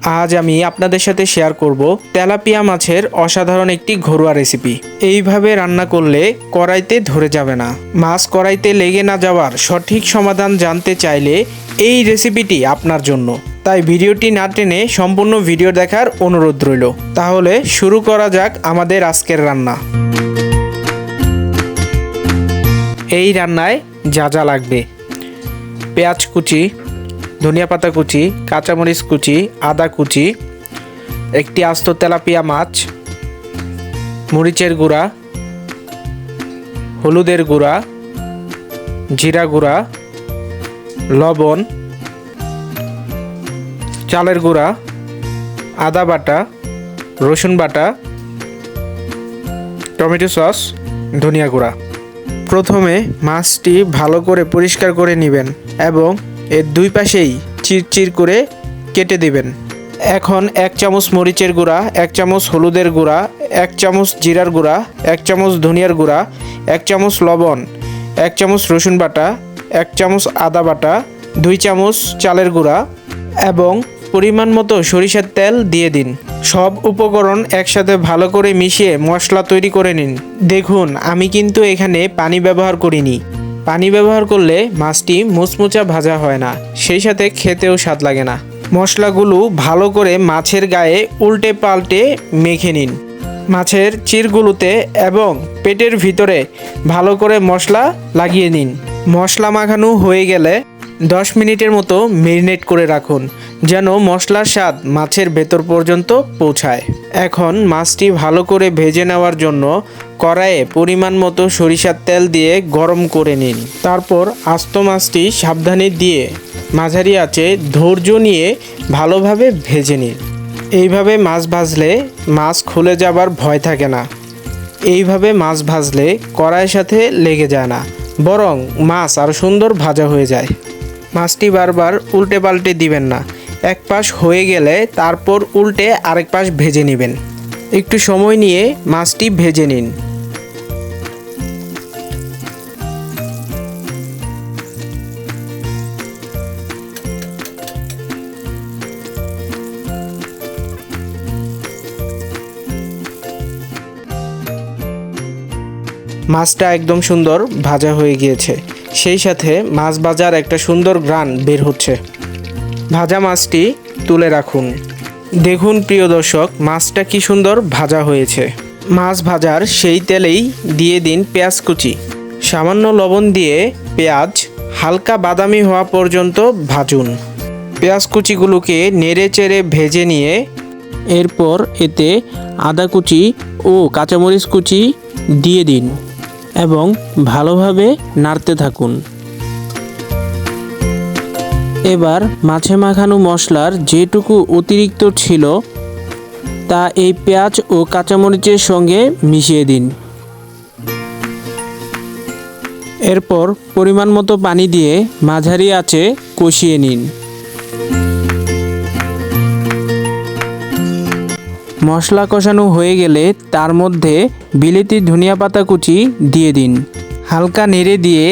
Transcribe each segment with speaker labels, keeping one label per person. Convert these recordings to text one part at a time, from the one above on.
Speaker 1: আজ আমি আপনাদের সাথে শেয়ার করব তেলাপিয়া মাছের অসাধারণ একটি ঘরোয়া রেসিপি এইভাবে রান্না করলে কড়াইতে ধরে যাবে না। মাছ কড়াইতে লেগে না যাওয়ার সঠিক সমাধান জানতে চাইলে এই রেসিপিটি আপনার জন্য। তাই ভিডিওটি না টেনে সম্পূর্ণ ভিডিও দেখার অনুরোধ রইল। তাহলে শুরু করা যাক আমাদের আজকের রান্না। এই রান্নায় যা যা লাগবে। পেঁয়াজ কুচি ধনিয়া পাতা কুচি, কাঁচামরিচ কুচি, আদা কুচি, একটি আস্ত তেলাপিয়া মাছ, মরিচের গুঁড়া, হলুদের গুঁড়া, জিরা গুঁড়া, লবণ, চালের গুঁড়া, আদা বাটা, রসুন বাটা, টমেটো সস, ধনিয়া গুঁড়া। প্রথমে মাছটি ভালো করে পরিষ্কার করে নেবেন এবং এর দুই পাশেই চিরচির করে কেটে দিবেন। এখন এক চামচ মরিচের গুঁড়া, এক চামচ হলুদের গুঁড়া, এক চামচ জিরার গুঁড়া, এক চামচ ধনিয়ার গুঁড়া, এক চামচ লবণ, এক চামচ রসুন বাটা, এক চামচ আদা বাটা, দুই চামচ চালের গুঁড়া এবং পরিমাণ মতো সরিষার তেল দিয়ে দিন। সব উপকরণ একসাথে ভালো করে মিশিয়ে মশলা তৈরি করে নিন। দেখুন, আমি কিন্তু এখানে পানি ব্যবহার করিনি। পানি ব্যবহার করলে মাছটি মুচমুচা ভাজা হয় না, সেই সাথে খেতেও স্বাদ লাগে না। মশলাগুলো ভালো করে মাছের গায়ে উল্টে পাল্টে মেখে নিন। মাছের চিরগুলোতে এবং পেটের ভিতরে ভালো করে মশলা লাগিয়ে নিন। মশলা মাখানো হয়ে গেলে দশ মিনিটের মতো মেরিনেট করে রাখুন, যেন মশলার স্বাদ মাছের ভেতর পর্যন্ত পৌঁছায়। এখন মাছটি ভালো করে ভেজে নেওয়ার জন্য কড়াইয়ে পরিমাণ মতো সরিষার তেল দিয়ে গরম করে নিন। তারপর আস্ত মাছটি সাবধানে দিয়ে মাঝারি আছে ধৈর্য নিয়ে ভালোভাবে ভেজে নিন। এইভাবে মাছ ভাজলে মাছ খুলে যাবার ভয় থাকে না। এইভাবে মাছ ভাজলে কড়াইয়ের সাথে লেগে যায় না, বরং মাছ আরও সুন্দর ভাজা হয়ে যায়। মাছটি বারবার উল্টে পাল্টে দিবেন না। এক পাশ হয়ে গেলে তারপর উল্টে আরেক পাশ ভেজে নেবেন। একটু সময় নিয়ে মাছটি ভেজে নিন। মাছটা একদম সুন্দর ভাজা হয়ে গিয়েছে। সেই সাথে মাছ ভাজার একটা সুন্দর গ্রান বের হচ্ছে। ভাজা মাছটি তুলে রাখুন। দেখুন প্রিয় দর্শক, মাছটা কি সুন্দর ভাজা হয়েছে। মাছ ভাজার সেই তেলেই দিয়ে দিন পেঁয়াজ কুচি। সামান্য লবণ দিয়ে পেঁয়াজ হালকা বাদামি হওয়া পর্যন্ত ভাজুন। পেঁয়াজ কুচিগুলোকে নেড়ে চেড়ে ভেজে নিয়ে এরপর এতে আদা কুচি ও কাঁচামরিচ কুচি দিয়ে দিন। এবং ভালোভাবে নাড়তে থাকুন। এবার মাছে মাখানো মশলার যেটুকু অতিরিক্ত ছিল, তা এই পেঁয়াজ ও কাঁচামরিচের সঙ্গে মিশিয়ে দিন। এরপর পরিমাণ মতো পানি দিয়ে মাঝারি আঁচে কষিয়ে নিন। মশলা কষানো হয়ে গেলে তার মধ্যে বিলেতি ধনিয়া পাতা কুচি দিয়ে দিন। হালকা নেড়ে দিয়ে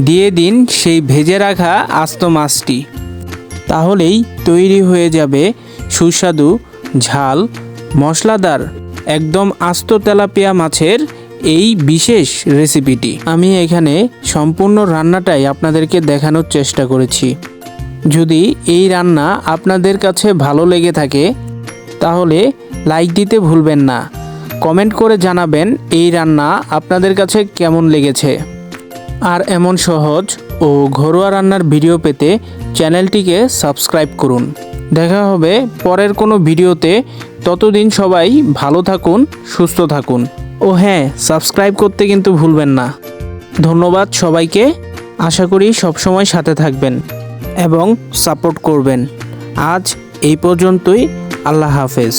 Speaker 1: দিয়ে দিন সেই ভেজে রাখা আস্ত মাছটি। তাহলেই তৈরি হয়ে যাবে সুস্বাদু ঝাল মশলাদার একদম আস্ত তেলাপিয়া মাছের এই বিশেষ রেসিপিটি। আমি এখানে সম্পূর্ণ রান্নাটাই আপনাদেরকে দেখানোর চেষ্টা করেছি। যদি এই রান্না আপনাদের কাছে ভালো লেগে থাকে তাহলে লাইক দিতে ভুলবেন না। কমেন্ট করে জানাবেন এই রান্না আপনাদের কাছে কেমন লেগেছে। আর এমন সহজ ও ঘরোয়া রান্নার ভিডিও পেতে চ্যানেলটিকে সাবস্ক্রাইব করুন। দেখা হবে পরের কোনো ভিডিওতে। ততদিন সবাই ভালো থাকুন, সুস্থ থাকুন। ও হ্যাঁ সাবস্ক্রাইব করতে কিন্তু ভুলবেন না। ধন্যবাদ সবাইকে। আশা করি সবসময় সাথে থাকবেন এবং সাপোর্ট করবেন। আজ এই পর্যন্তই। আল্লাহ হাফেজ।